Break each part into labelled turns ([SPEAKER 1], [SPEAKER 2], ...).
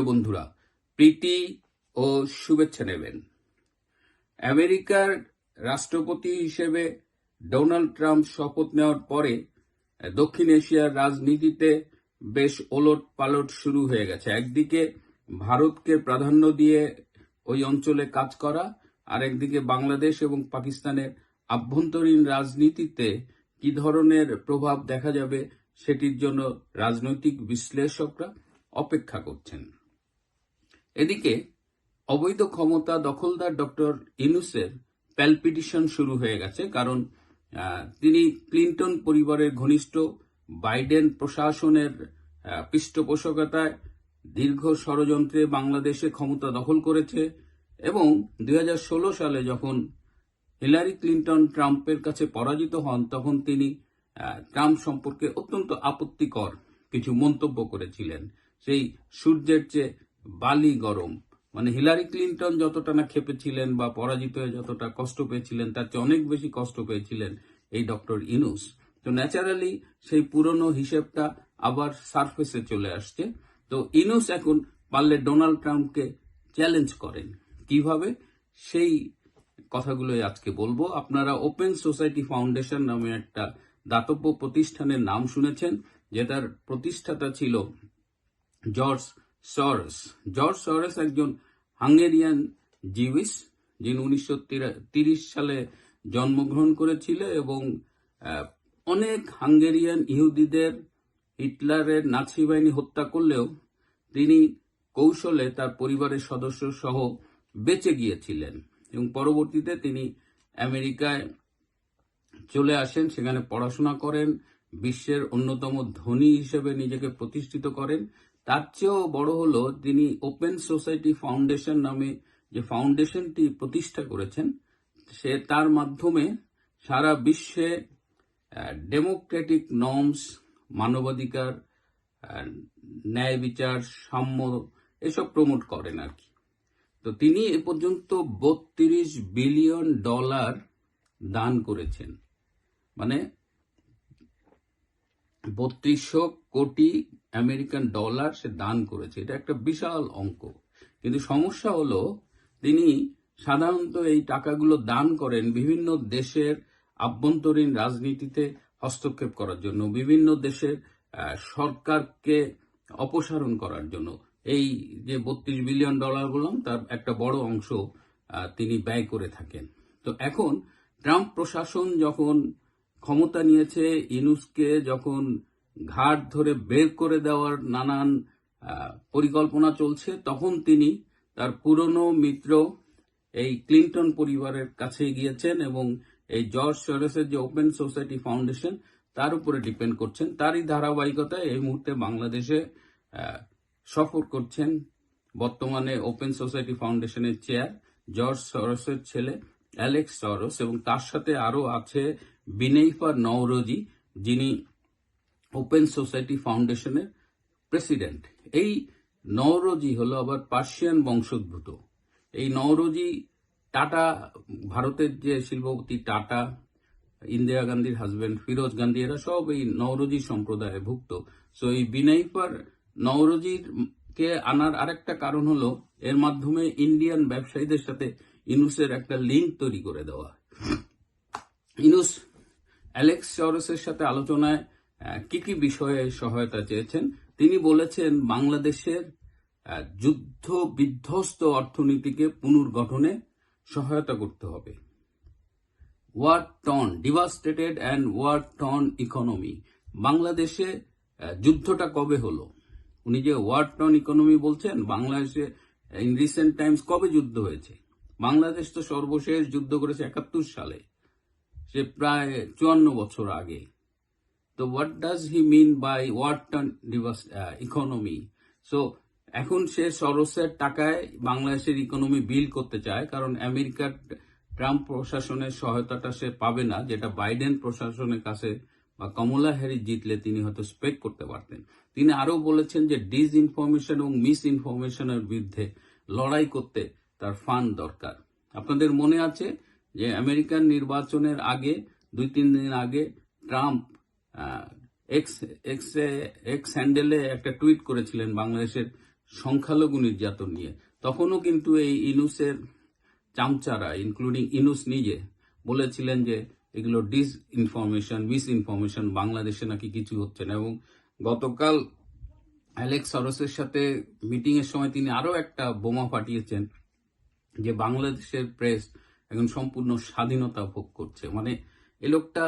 [SPEAKER 1] প্রিয় বন্ধুরা, প্রীতি ও শুভেচ্ছা নেবেন। আমেরিকার রাষ্ট্রপতি হিসেবে ডোনাল্ড ট্রাম্প শপথ নেওয়ার পরে দক্ষিণ এশিয়ার রাজনীতিতে বেশ ওলট পালট শুরু হয়ে গেছে। একদিকে ভারতকে প্রাধান্য দিয়ে ওই অঞ্চলে কাজ করা, আর একদিকে বাংলাদেশ এবং পাকিস্তানের আভ্যন্তরীণ রাজনীতিতে কি ধরনের প্রভাব দেখা যাবে সেটির জন্য রাজনৈতিক বিশ্লেষকরা অপেক্ষা করছেন। এদিকে অবৈধ ক্ষমতা দখলদার ডক্টর ইনুসের প্যালপিটিশন শুরু হয়ে গেছে, কারণ তিনি ক্লিন্টন পরিবারের ঘনিষ্ঠ বাইডেন প্রশাসনের পৃষ্ঠপোষকতায় দীর্ঘ ষড়যন্ত্রে বাংলাদেশে ক্ষমতা দখল করেছে এবং দু হাজার ষোলো সালে যখন হিলারি ক্লিন্টন ট্রাম্পের কাছে পরাজিত হন, তখন তিনি ট্রাম্প সম্পর্কে অত্যন্ত আপত্তিকর কিছু মন্তব্য করেছিলেন। সেই সূর্যের চেয়ে বালি গরম। মানে হিলারি ক্লিন্টন যতটা না খেপেছিলেন বা পরাজিত হয়ে যতটা কষ্ট পেয়েছিলেন, তার চেয়ে অনেক বেশি কষ্ট পেয়েছিলেন এই ডক্টর ইনুস। তো ন্যাচারালি সেই পুরনো হিসেবটা আবার সারফেসে চলে আসছে। তো ইনুস এখন পারলে ডোনাল্ড ট্রাম্পকে চ্যালেঞ্জ করেন। কীভাবে? সেই কথাগুলোই আজকে বলব। আপনারা ওপেন সোসাইটি ফাউন্ডেশন নামে একটা দাতব্য প্রতিষ্ঠানের নাম শুনেছেন, যেটার প্রতিষ্ঠাতা ছিল জর্জ সরস জর্জ সরস একজন হাঙ্গেরিয়ান জিউইস যিনি উনিশশো সালে জন্মগ্রহণ করেছিল এবং অনেক হাঙ্গেরিয়ান ইহুদিদের হিটলারের নাৎসি বাহিনী হত্যা করলেও তিনি কৌশলে তার পরিবারের সদস্য সহ বেঁচে গিয়েছিলেন এবং পরবর্তীতে তিনি আমেরিকায় চলে আসেন, সেখানে পড়াশোনা করেন, বিশ্বের অন্যতম ধনী হিসেবে নিজেকে প্রতিষ্ঠিত করেন। তার চেয়েও বড় হলো তিনি ওপেন সোসাইটি ফাউন্ডেশন নামে যে ফাউন্ডেশনটি প্রতিষ্ঠা করেছেন, সে তার মাধ্যমে সারা বিশ্বে ডেমোক্রেটিক নর্মস, মানবাধিকার ন্যায় বিচার, সাম্য এসব প্রমোট করেন আর কি। তো তিনি এ পর্যন্ত বত্রিশ বিলিয়ন ডলার দান করেছেন। মানে বত্রিশশো কোটি আমেরিকান ডলার সে দান করেছে। এটা একটা বিশাল অঙ্ক। কিন্তু সমস্যা হলো, তিনি সাধারণত এই টাকাগুলো দান করেন বিভিন্ন দেশের আভ্যন্তরীণ রাজনীতিতে হস্তক্ষেপ করার জন্য, বিভিন্ন দেশের সরকারকে অপসারণ করার জন্য। এই যে বত্রিশ বিলিয়ন ডলার বললাম তার একটা বড় অংশ তিনি ব্যয় করে থাকেন। তো এখন ট্রাম্প প্রশাসন যখন ক্ষমতা নিয়েছে, ইনুসকে যখন ঘাট ধরে বের করে দেওয়ার নানান পরিকল্পনা চলছে। তখন তিনি তার পুরনো মিত্র এই ক্লিন্টন পরিবারের কাছে গিয়েছেন এবং এই জর্জ সরেসের যে ওপেন সোসাইটি ফাউন্ডেশন, তার উপরে ডিপেন্ড করছেন। তারই ধারাবাহিকতায় এই মুহূর্তে বাংলাদেশে সফর করছেন বর্তমানে ওপেন সোসাইটি ফাউন্ডেশনের চেয়ার জর্জ সরসের ছেলে অ্যালেক্স সরস এবং তার সাথে আরও আছে বিনেইফার নওরোজি, যিনি ওপেন সোসাইটি ফাউন্ডেশনের প্রেসিডেন্ট এই নওরোজি হলো আবার পার্সিয়ান বংশোদ্ভূত। এই নওরোজি টাটা, ভারতের যে শিল্পপতি টাটা, ইন্দিরা গান্ধীর হাজবেন্ড ফিরোজ গান্ধী, এরা সব এই নওরোজি সম্প্রদায়ে ভুক্ত। সো এই বিনাইফার নওরোজির কে আনার আরেকটা কারণ হলো, এর মাধ্যমে ইন্ডিয়ান ব্যবসায়ীদের সাথে ইনুসের একটা লিঙ্ক তৈরি করে দেওয়া ইনুস অ্যালেক্স সরসের সাথে আলোচনায় কি কি বিষয়ে সহায়তা চেয়েছেন? তিনি বলেছেন, বাংলাদেশের যুদ্ধ বিধ্বস্ত অর্থনীতিকে পুনর্গঠনে সহায়তা করতে হবে। War torn devastated and war torn economy বাংলাদেশে যুদ্ধটা কবে হলো? উনি যে ওয়ার টন ইকোনমি বলছেন, বাংলাদেশে ইন রিসেন্ট টাইমস কবে যুদ্ধ হয়েছে? বাংলাদেশ তো সর্বশেষ যুদ্ধ করেছে একাত্তর সালে। সে প্রায় চুয়ান্ন বছর আগে। তো what does he mean by war torn economy so এখন সে সরসের টাকায় বাংলাদেশের ইকোনমি বিল করতে চায়, কারণ আমেরিকার ট্রাম্প প্রশাসনের সহায়তাটা সে পাবে না, যেটা বাইডেন প্রশাসনের কাছে বা কমলা হ্যারিস জিতলে তিনি হয়তো স্পেক করতে পারতেন। তিনি আরও বলেছেন যে ডিস ইনফরমেশন এবং মিস ইনফরমেশনের বিরুদ্ধে লড়াই করতে তার ফান্ড দরকার। আপনাদের মনে আছে যে আমেরিকান নির্বাচনের আগে, দুই তিন দিন আগে ট্রাম্প এক্স এক্স হ্যান্ডেলে একটা টুইট করেছিলেন বাংলাদেশের সংখ্যালঘু নির্যাতন নিয়ে। তখনও কিন্তু এই ইনুসের চামচারা ইনক্লুডিং ইনুস নিজে, বলেছিলেন যে এগুলো ডিস ইনফরমেশন মিস ইনফরমেশন বাংলাদেশে নাকি কিছু হচ্ছে না। এবং গতকাল অ্যালেক্স সরসের সাথে মিটিং এর সময় তিনি আরও একটা বোমা ফাটিয়েছেন যে বাংলাদেশের প্রেস এখন সম্পূর্ণ স্বাধীনতা ভোগ করছে। মানে এ লোকটা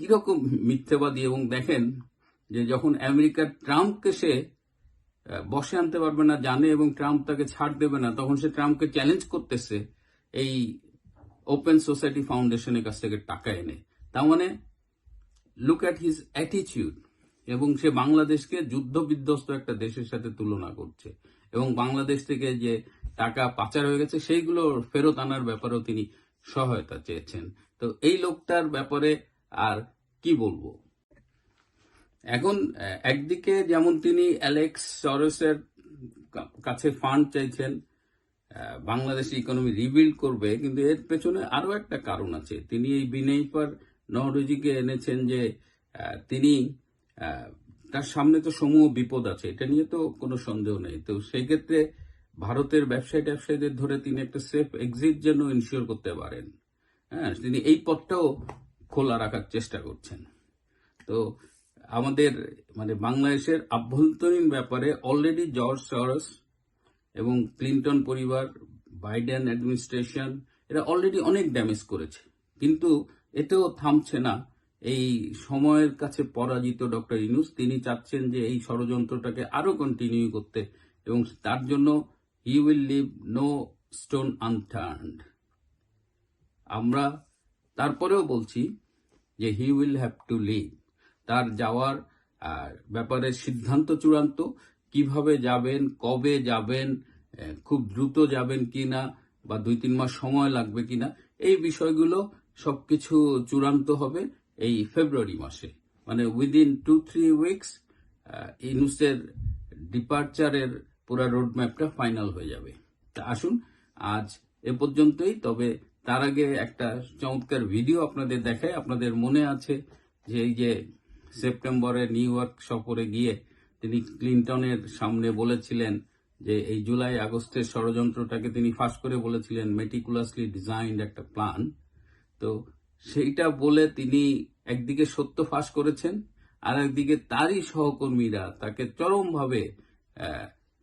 [SPEAKER 1] কীরকম মিথ্যেবাদী এবং দেখেন যে যখন আমেরিকার ট্রাম্পকে সে বসে আনতে পারবে না, জানে এবং ট্রাম্প তাকে ছাড় দেবে না, তখন সে ট্রাম্পকে চ্যালেঞ্জ করতেছে এই ওপেন সোসাইটি ফাউন্ডেশনের কাছ থেকে টাকা এনে। তার মানে লুক অ্যাট হিজ অ্যাটিচিউড এবং সে বাংলাদেশকে যুদ্ধ বিধ্বস্ত একটা দেশের সাথে তুলনা করছে। এবং বাংলাদেশ থেকে যে টাকা পাচার হয়ে গেছে, সেইগুলো ফেরত আনার ব্যাপারেও তিনি সহায়তা চেয়েছেন। তো এই লোকটার ব্যাপারে আর কি বলব? এখন একদিকে যেমন তিনি অ্যালেক্স সরসের কাছে ফান্ড চাইছেন বাংলাদেশ ইকোনমি রিবিল্ড করবে, কিন্তু এর পেছনে আরও একটা কারণ আছে। তিনি এই বিনয়পার নহরজিকে এনেছেন যে তিনি তার সামনে তো সমূহ বিপদ আছে, এটা নিয়ে তো কোনো সন্দেহ নেই। তো সেই ক্ষেত্রে ভারতের ব্যবসায়ী ব্যবসায়ীদের ধরে তিনি একটা সেফ এক্সিট যেন ইনশিওর করতে পারেন। হ্যাঁ তিনি এই পথটাও খোলা রাখার চেষ্টা করছেন। তো আমাদের মানে বাংলাদেশের আভ্যন্তরীণ ব্যাপারে অলরেডি জর্জ সরস এবং ক্লিন্টন পরিবার বাইডেন অ্যাডমিনিস্ট্রেশন এরা অলরেডি অনেক ড্যামেজ করেছে। কিন্তু এতেও থামছে না। এই সময়ের কাছে পরাজিত ডক্টর ইনুস তিনি চাচ্ছেন যে এই ষড়যন্ত্রটাকে আরও কন্টিনিউ করতে এবং তার জন্য he will leave no stone unturned আমরা তারপরেও বলছি যে he will have to leave তার যাওয়ার ব্যাপারে সিদ্ধান্ত চূড়ান্ত। কীভাবে যাবেন, কবে যাবেন খুব দ্রুত যাবেন কি না বা দুই তিন মাস সময় লাগবে কিনা, এই বিষয়গুলো সবকিছু চূড়ান্ত হবে এই ফেব্রুয়ারি মাসে। মানে উইদিন টু থ্রি উইকস ইনুসের ডিপার্চারের পুরো রোডম্যাপটা ফাইনাল হয়ে যাবে। তা আসুন, আজ এ পর্যন্তই, তবে তার আগে একটা চমৎকার ভিডিও আপনাদের দেখায় আপনাদের মনে আছে যে এই যে সেপ্টেম্বরে নিউ ইয়র্ক সফরে গিয়ে তিনি ক্লিন্টনের সামনে বলেছিলেন যে এই জুলাই, আগস্টের ষড়যন্ত্রটাকে তিনি ফাঁস করে বলেছিলেন মেটিকুলাসলি ডিজাইন্ড একটা প্ল্যান তো সেইটা বলে তিনি একদিকে সত্য ফাঁস করেছেন, আর একদিকে তারই সহকর্মীরা তাকে চরমভাবে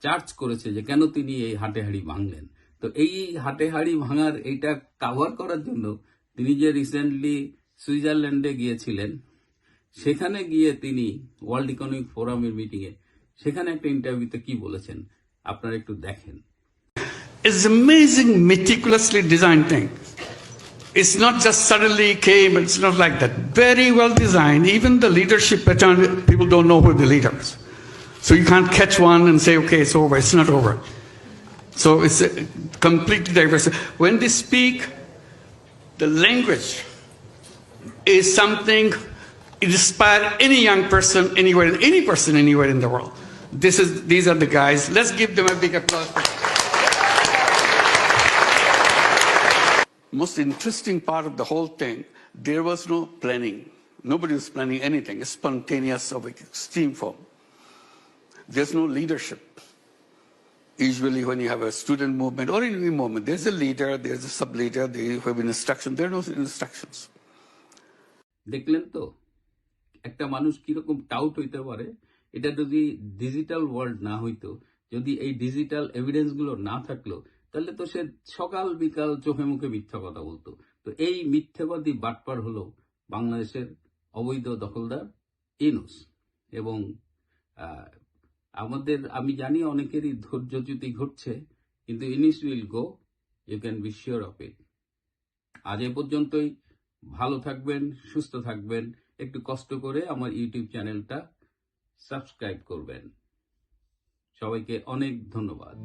[SPEAKER 1] চার্জ করেছে যে কেন তিনি এই হাটেহাড়ি ভাঙলেন। তো এই হাটেহাড়ি ভাঙার এইটা কাভার করার জন্য তিনি যে রিসেন্টলি সুইজারল্যান্ডে গিয়েছিলেন সেখানে গিয়ে তিনি ওয়ার্ল্ড ইকোনমিক ফোরামের মিটিংয়ে সেখানে একটা ইন্টারভিউতে কি বলেছেন আপনারা একটু দেখেন
[SPEAKER 2] It's amazing, meticulously designed thing. It's not just suddenly came, it's not like that. Very well designed. Even the leadership pattern, people don't know who the leader is. So you can't catch one and say, okay, it's over. It's not over. So it's completely diverse. When they speak, the language is something it inspire any young person anywhere, any person anywhere in the world. This is, these are the guys. Let's give them a big applause. Most interesting part of the whole thing, there was no planning. Nobody was planning anything. It's spontaneous of extreme form. There's no leadership. Usually, when you have a student movement or any movement, there's a leader, there's a sub leader, they have instruction. There are no instructions.
[SPEAKER 1] একটা মানুষ কীরকম tout হইতে পারে এটা যদি digital world না হইতো যদি এই ডিজিটাল এভিডেন্সগুলো না থাকল তাহলে তো সে সকাল বিকাল চোখে মুখে মিথ্যা কথা বলতো তো এই মিথ্যাবাদী বাটপার হলো বাংলাদেশের অবৈধ দখলদার ইনুস এবং আমাদের, আমি জানি অনেকেরই ধৈর্য ধৈর্যচ্যুতি ঘটছে, কিন্তু ইনিস will go you can be sure of it আজ এ পর্যন্তই, ভালো থাকবেন, সুস্থ থাকবেন, একটু কষ্ট করে আমার ইউটিউব চ্যানেলটা সাবস্ক্রাইব করবেন। সবাইকে অনেক ধন্যবাদ।